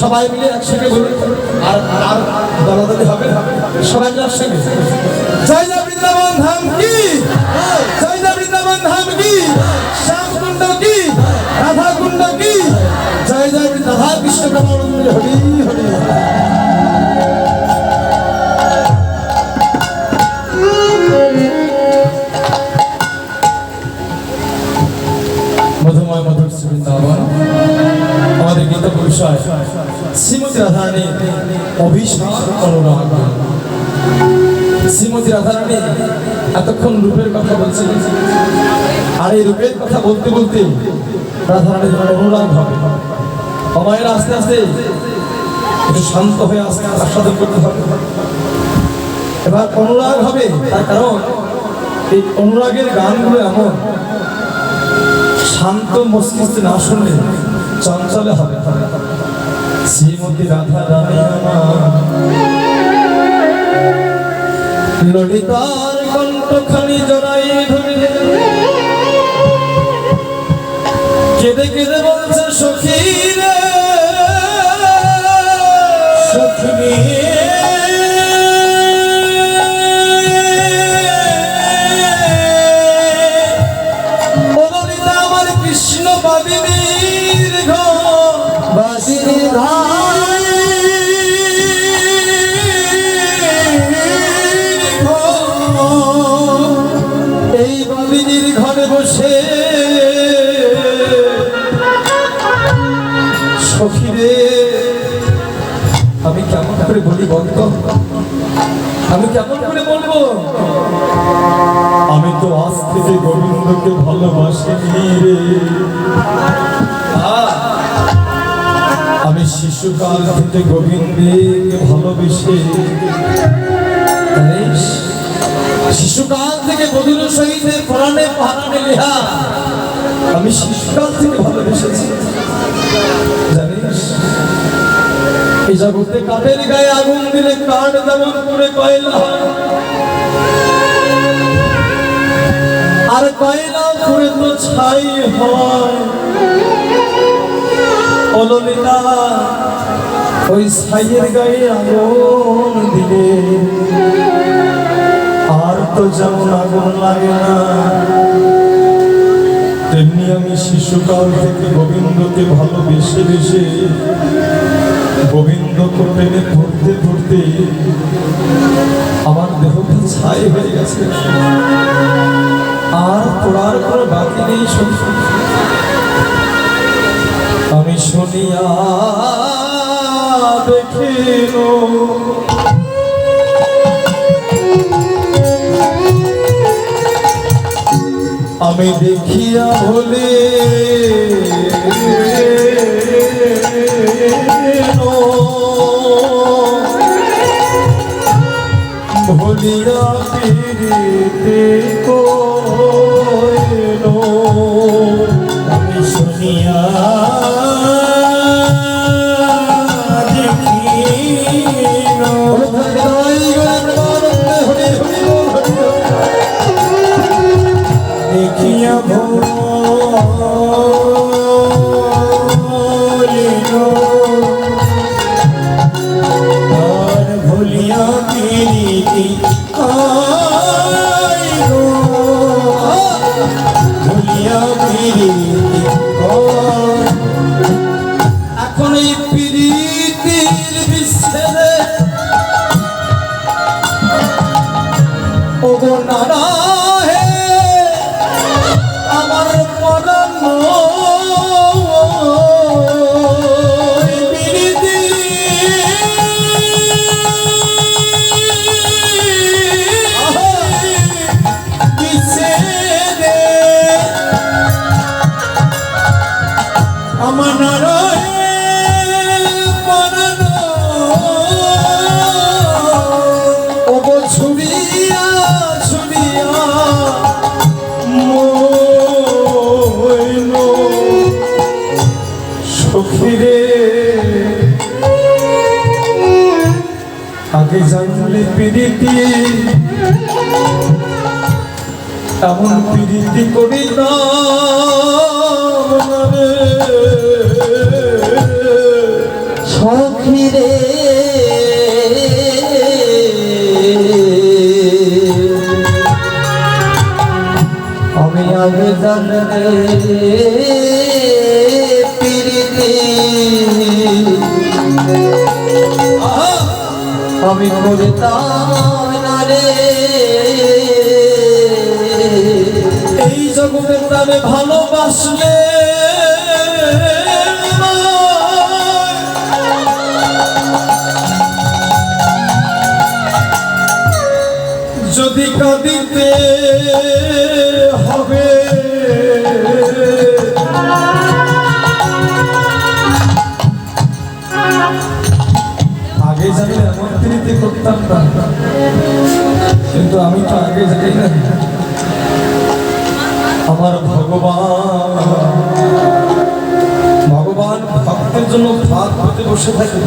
সবাই মিলে একসঙ্গে বলি আর আর দলাদলি হবে। সবাই মিলে একসঙ্গে। জয় জয় বৃন্দাবন ধাম কি? জয় জয় বৃন্দাবন ধাম কি? শ্যাম কুণ্ড কি? রাধা কুণ্ড কি? জয় জয় রাধা কৃষ্ণ প্রেমানন্দ হরি। পরিষয় শ্রীমতী রাধারানী অভিশাপ অনুরাগ শ্রীমতী রাধারানী এতক্ষণ রূপের কথা বলছিলেন আর এই রূপের কথা বলতে বলতে রাধারানী অনুরাগ হবে সময়ের আস্তে আস্তে একটু শান্ত হয়ে আস্তে আস্বাদন করতে হবে। এবার অনুরাগ হবে, তার কারণ এই অনুরাগের গানগুলো এমন শান্ত মস্তিষ্কে না শুনলে চঞ্চলে হবে। শ্রীমতী রাধা রানী ললিতার কণ্ঠখানি জড়াই ধরে। কেঁদে কেঁদে বলছে, সখী রে, সখী বসে সখীরে আমি কেমন করে বলি বলতো আমি কেমন করে বলব? আমি তো আজ থেকে গোবিন্দকে ভালোবাসি রে। আমি শিশুকাল থেকে গোবিন্দকে ভালোবেসে শিশুকাল থেকে বধুর সহিত পরাণে পাহারানে লেহা আমি শিশুকাল থেকে ভালোবেসেছি। জানিস? এই জগতে কাঠের গায়ে আগুন দিলে কাঠ যেমন করে কয়লা। আর কয়লা পুড়ে তো ছাই হয়। অললিতা ওই ছাইয়ের গায়ে আগুন দিলে। আর তো যেমন আগুন লাগে না, তেমনি আমি শিশুকাল থেকে গোবিন্দকে ভালোবেসে বেসে গোবিন্দ প্রেমে পড়তে পড়তে আমার দেহটা ছাই হয়ে গেছে। আর পড়ার কোনো বাকি নেই শুনি আমি শুনিয়া দেখিল। আমি দেখিয়া বলে ভুলিয়া ফিরিতে কইলো আমি শুনিয়া ভুলিয়া পিরিতি আগে জানলে পিরিতি এমন পিরিতি করি না। আমি করতাম না রে। এই জগতে প্রাণে ভালোবাসলে যদি কাঁদিতে হবে। আগে জানলে এমন প্রীতি করতাম না। কিন্তু আমি তো আগে জানি না। আমার ভগবান ভগবান ভক্তের জন্য ভাত হতে বসে থাকে।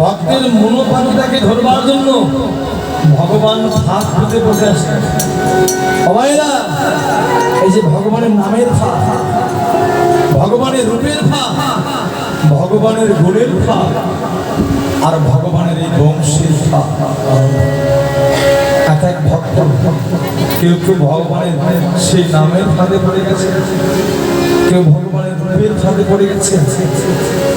ভক্তের মনোভাবটাকে ধরবার জন্য ভগবান ভাত বসে আসে সবাইরা এই যে ভগবানের নামের ভাত ভগবানের রূপের ভাত ভগবানের গুণের ভাত আর ভগবানের এই বংশের ভাত এক এক ভক্ত, কেউ কেউ ভগবানের সেই নামের ফাঁদে পড়ে গেছে, কেউ ভগবানের রূপের ফাঁদে পড়ে গেছে,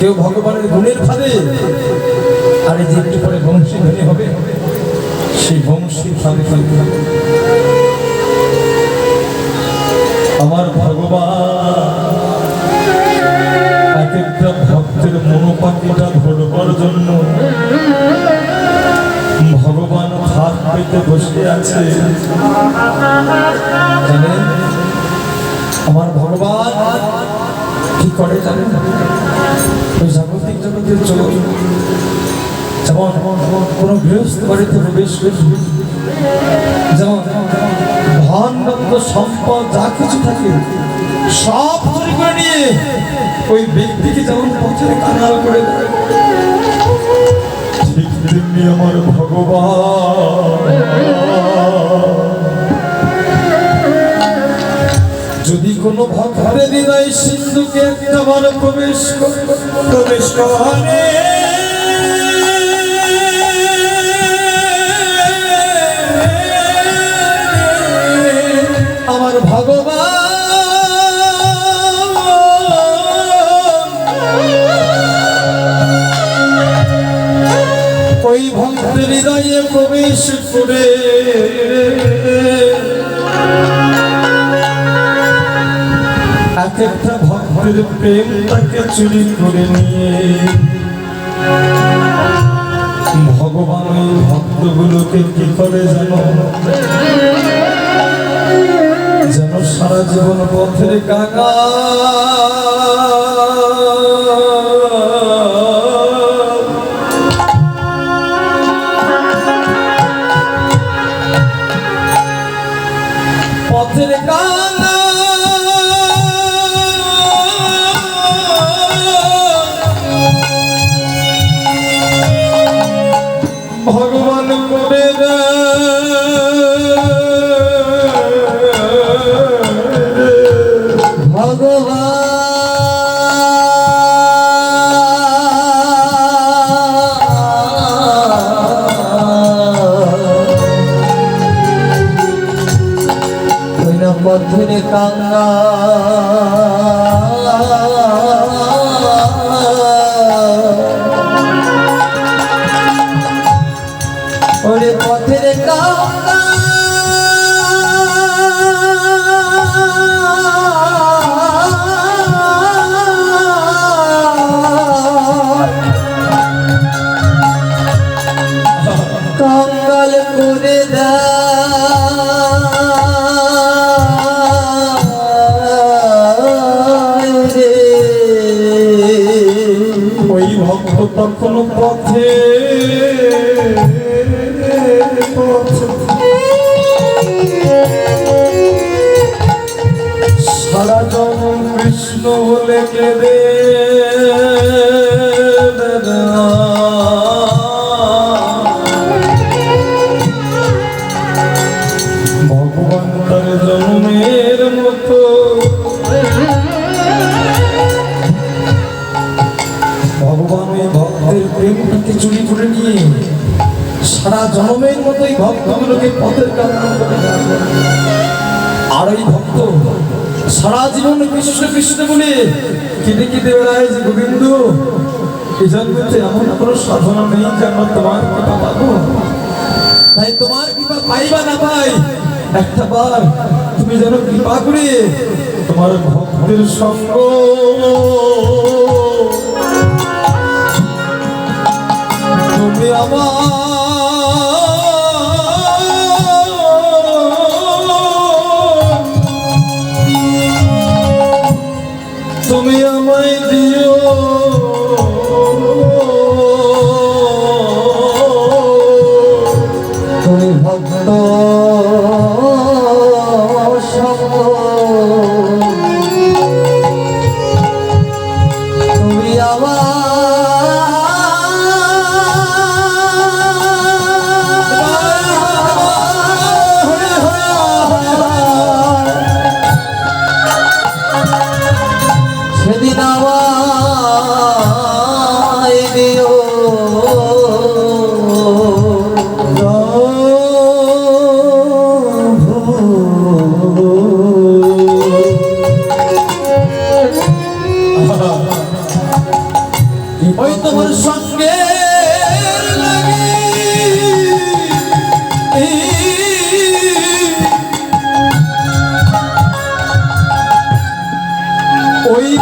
কেউ ভগবানের গুণের ফাঁদে, আর এই যে একটু পরে বংশী হবে সেই বংশী ফেলতে আমার ভগবান এক একটা ভক্তের মনোপাখিটা ধরবার জন্য ভগবান হাত পেতে বসে আছে। আমার ভগবান কি করে জানেন? জাগতিক জগতের চলো যেমন কোন গৃহস্থ বাড়িতে প্রবেশ যেমন ধন রত্ন সম্পদ, যা কিছু থাকে, সব চুরি করে নিয়ে ওই ব্যক্তিকে যেমন পথে কানাল করে ঠিক তেমনি আমার ভগবান। যদি কোনো ভক্তের হৃদয় সিন্ধুকে একটা বার প্রবেশ প্রবেশ করে করে এক একটা ভক্তের প্রেম তাকে চুরি করে নিয়ে। ভগবান ওই ভক্তগুলোকে কি করে জানো? যেন সারা জীবন পথের কাকা। পথের কাকা ভগবান পথের তখন পথে। সারা জন কৃষ্ণ বলে কেঁদে। পথের কান্না করে আর এই ভক্ত সারা জীবন কৃষ্ণ কৃষ্ণ বলে কেঁদে কেঁদে বেড়ায় যে গোবিন্দ, এই জন্মতে এমন কোনো সাধনা নেই যে আমরা তোমার কৃপা পাবো। তাই তোমার কৃপা পাই বা না পাই একটা বার তুমি যেন কৃপা করে তোমার ভক্তের সঙ্গ তুমি আমার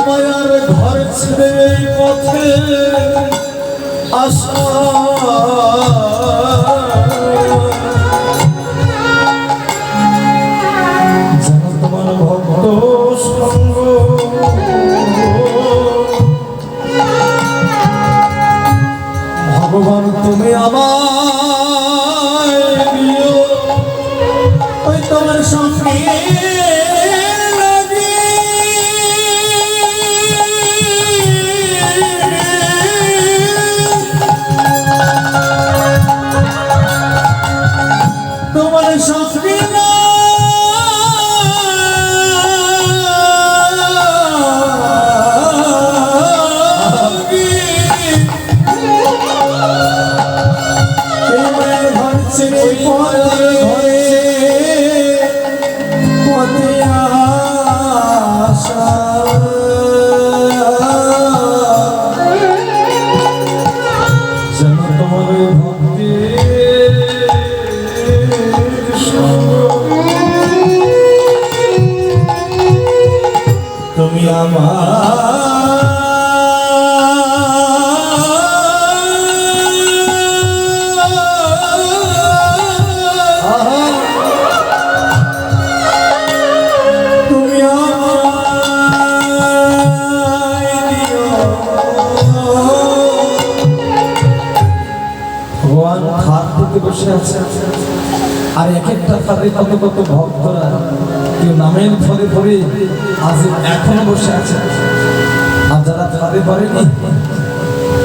মায়ার ঘর ছেড়ে পথে আসা। ভক্ত ভগবান তুমি আমায় বসে আছে আর এক একটা থারে কত কত ভক্তরা নামের ফলে পরে আজ এখনও বসে আছে। আর যারা পড়েনি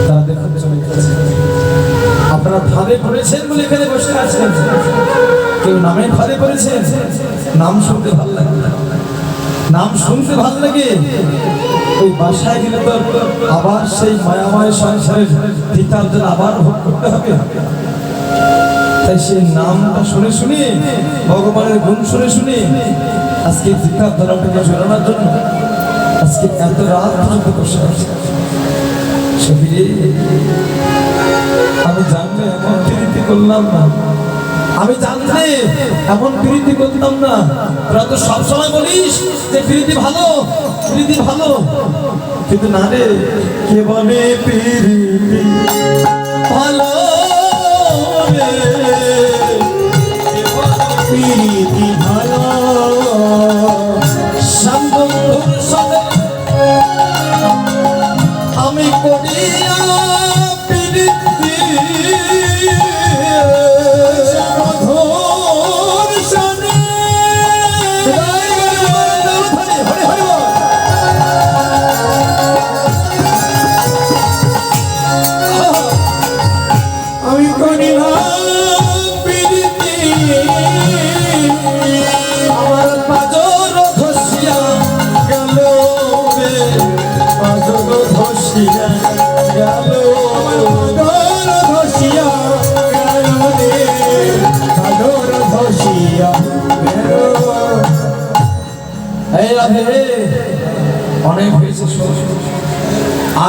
তারা দেখুন চলে গেছে। আপনারা ফাঁদে পড়েছেন বলে এখানে বসে আছেন। কেউ ফাঁদে পড়েছেন নাম শুনতে ভালো লাগে। নাম শুনতে ভালো লাগে। ওই বাসায় গেলে তো আবার সেই মায়াময় সংসারের পিতার আবার ভোগ করতে হবে। তাই সেই নামটা শুনে শুনে, ভগবানের গুণ শুনে শুনে আজকে পিতার ধর্মটাকে জোরানোর জন্য আজকে এত রাত পর্যন্ত বসে আমি জানলে এমন প্রীতি করলাম না। আমি জানলে এমন প্রীতি করতাম না। তোরা তো সবসময় বলিস যে প্রীতি ভালো প্রীতি ভালো। কিন্তু না রে, কে বলে প্রীতি?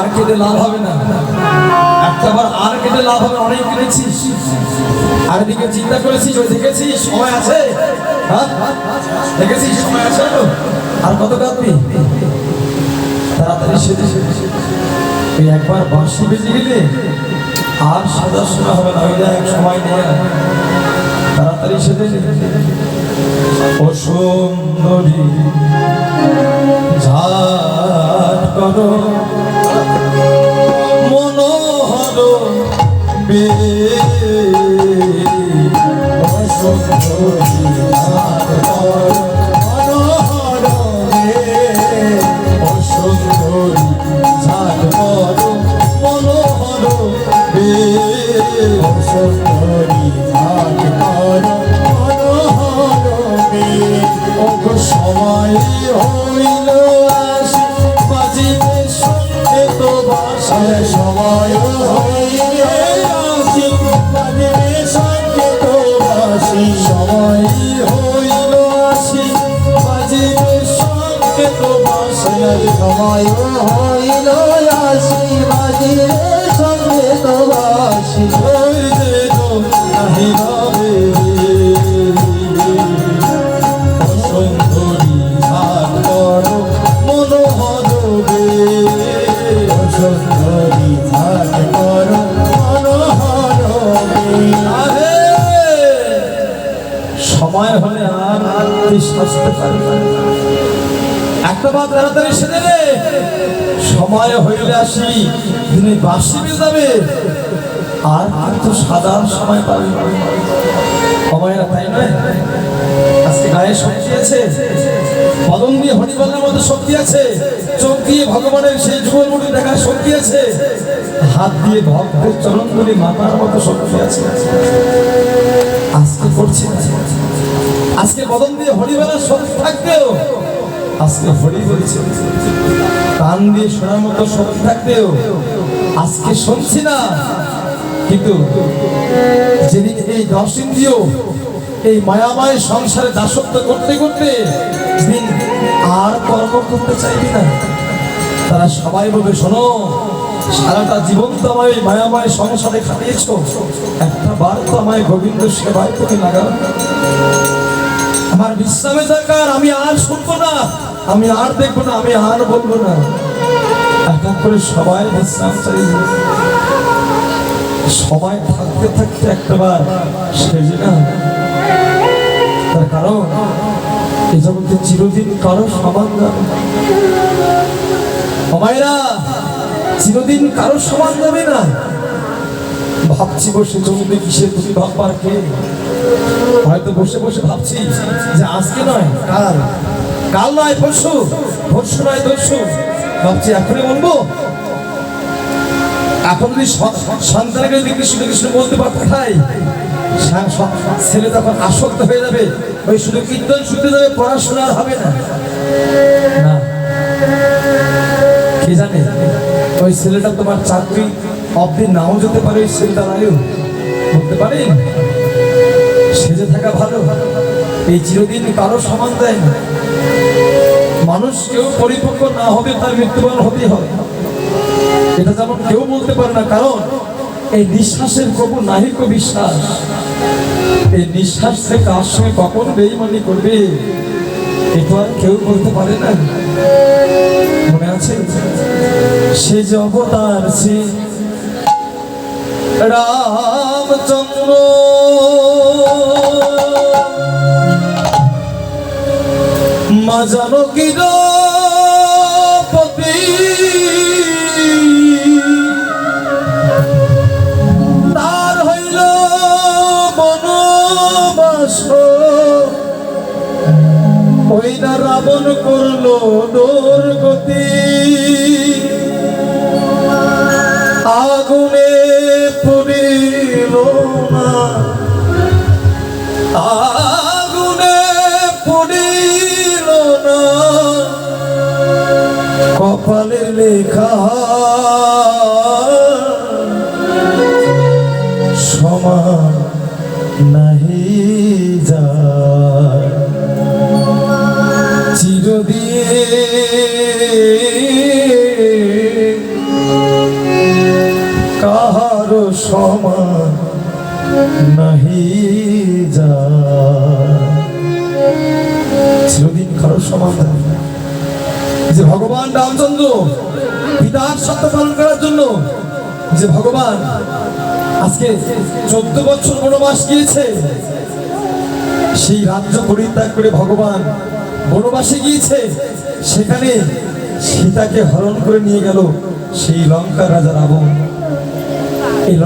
আর কেটে লাভ হবে না। একটাবার আর কেটে লাভ হবে, অনেক কেটেছিস আর এদিকে চিন্তা করেছিস, ওই দেখেছিস, সময় আছে? হ্যাঁ? দেখেছিস, সময় আছে? তো আর কত কাঁদবি তাড়াতাড়ি সেজে। তুই একবার বাঁশি বেজে গেলে আর সাদা শোনা হবে না, ওই দেখ, সময় নিয়ে তাড়াতাড়ি সেজে। ও সুন্দরী ঝাট করো। মনোহর বে ও সুন্দরী ঝাট করো। মনোহর সময় হইল আসি বাজিবে সঙ্গে তো বাসায় সময় আসি বাজিবে সঙ্গে তো বাসি সময় হইল আসি বাজিবে সঙ্গে তো বাসায় সময় হইল আসি বাজিরে সঙ্গে তো হলে আর তুই সাজতে একটা বাদ তাড়াতাড়ি সেরে রে সময় হইলে আসি, দিনে বাসি যাবে। আর কিন্তু সাদার সময় আজকে গায়ে শক্তি আছে বদন দিয়ে হরিবলের মতো শক্তি আছে, চোখ দিয়ে ভগবানের সেই যুগলমুড়ি দেখার শক্তি আছে, হাত দিয়ে ভক্তের চরণগুলি মাতার মতো শক্তি আছে। আজকে করছি আজকে বদন দিয়ে হরিবেলার শক্তি থাকতেও, আজকে হরি বলছে। কান দিয়ে শোনার মতো শক্তি থাকতেও, আজকে শুনছি না। কিন্তু যেদিন এই দশ ইন্দ্রিয়, এই মায়াময় সংসারে দাসত্ব করতে করতে দিন আর কর্ম করতে চাইবি না, তারা সবাই বলবে, শোনো, সারাটা জীবন তো আমায় মায়াময় সংসারে খাটিয়েছ একটা বার তো আমায় গোবিন্দ সেবায় তুমি লাগাও। আমার বিশ্রামের দরকার, আমি আর শুনব না, আমি আর দেখব না, আমি আর বলব না। এক এক করে সবাই বিশ্রাম চাইবে সবাই থাকতে থাকতে একটা বার সেজে না। তার কারণ, এ জগতে চিরদিন কারও সমান না। ও চিরদিন কারও সমান যাবে না। ভাবছি বসে জমিতে কিসে তুমি ভাববার কে? হয়তো বসে বসে ভাবছি যে আজকে নয়, কাল। কাল নয়, পরশু। পরশু নয় পরশু ভাবছি, এখনই বলব? এখন যদি সন্তানকে যদি কৃষ্ণ কৃষ্ণ বলতে পারতো তাই ছেলে তখন আসক্ত হয়ে যাবে। ওই শুধু কীর্তন শুনতে যাবে, পড়াশোনা আর হবে না। না। কে জানে? ওই ছেলেটা তোমার চাকরি অবধি নাও যেতে পারে, ওই ছেলেটা আয়ু। বলতে সেজে থাকা ভালো। এই চিরদিন কারও সমান দেয় না। মানুষ কেউ পরিপক্ক না হবে, তার মৃত্যুবরণ হতেই হবে। এটা যেমন কেউ বলতে পারে না, কারণ এই নিঃশ্বাসের কবু নাহিক বিশ্বাস। এই নিঃশ্বাস থেকে কার সঙ্গে কখন বেইমানি করবে এটা আর কেউ বলতে পারে না। মনে আছে? সে অবতার, সে রামচন্দ্র। মা জানকীর পতি লেখা। সমান নাহি যায়। চিরদিন কাহার সমান নাহি যায়। চিরদিন কারও সমান যে ভগবান রামচন্দ্র পিতার সত্য পালন করার জন্য যে ভগবান আজকে চোদ্দ বছর বনবাস গিয়েছে, সেই রাজ্য পরিত্যাগ করে ভগবান বনবাসে গিয়েছে, সেখানে সীতাকে হরণ করে নিয়ে গেল সেই লঙ্কা রাজা রাবণ। এই